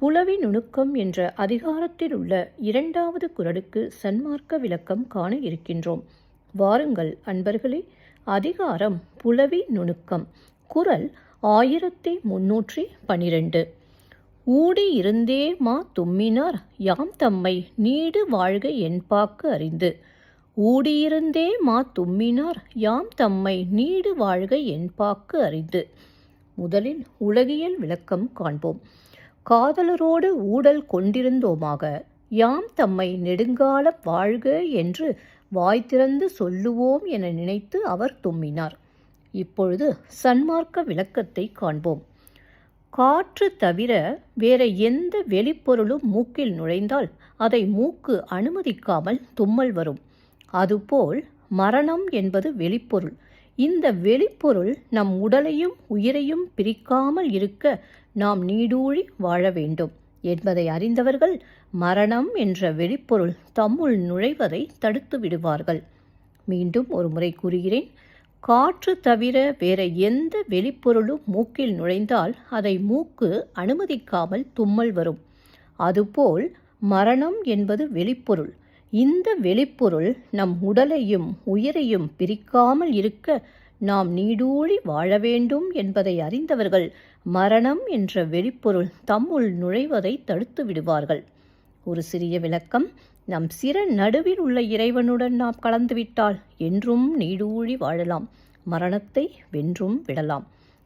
புலவி நுணுக்கம் என்ற அதிகாரத்தில் உள்ள இரண்டாவது குரலுக்கு சன்மார்க்க விளக்கம் காண இருக்கின்றோம். வாருங்கள் அன்பர்களே அதிகாரம் புலவி நுணுக்கம். குரல் ஆயிரத்தி முன்னூற்றி பனிரெண்டு. ஊடி இருந்தே மா தும்மினார் யாம் தம்மை நீடு வாழ்க என்பாக்கு அறிந்து ஊடியிருந்தே மா தும்மினார் யாம் தம்மை நீடு வாழ்க என்பாக்கு அறிந்து முதலில் உலகியல் விளக்கம் காண்போம். காதலரோடு ஊடல் கொண்டிருந்தோமாக. யாம் தம்மை நெடுங்கால வாழ்க என்று வாய் திறந்து சொல்லுவோம் என நினைத்து அவர் தும்மினார். இப்பொழுது சன்மார்க்க விளக்கத்தை காண்போம். காற்று தவிர வேற எந்த வெளிப்பொருளும் மூக்கில் நுழைந்தால் அதை மூக்கு அனுமதிக்காமல் தும்மல் வரும். அதுபோல் மரணம் என்பது வெளிப்பொருள். இந்த வெளிப்பொருள் நம் உடலையும் உயிரையும் பிரிக்காமல் இருக்க நாம் நீடூழி வாழ வேண்டும். என்பதை அறிந்தவர்கள் மரணம் என்ற வெளிப்பொருள் தம்முள் நுழைவதை தடுத்து விடுவார்கள். மீண்டும் ஒரு முறை கூறுகிறேன் காற்று தவிர வேற எந்த வெளிப்பொருளும் மூக்கில் நுழைந்தால் அதை மூக்கு அனுமதிக்காமல் தும்மல் வரும். அதுபோல் மரணம் என்பது வெளிப்பொருள். இந்த வெளிப்பொருள் நம் உடலையும் உயிரையும் பிரிக்காமல் இருக்க நாம் நீடூழி வாழ வேண்டும் என்பதை அறிந்தவர்கள் மரணம் என்ற வெளிப்பொருள் தம்முள் நுழைவதை தடுத்து விடுவார்கள். ஒரு சிறிய விளக்கம் நம் சிற நடுவில் உள்ள இறைவனுடன் நாம் கலந்துவிட்டால் என்றும் நீடூழி வாழலாம். மரணத்தை வென்றும் விடலாம்.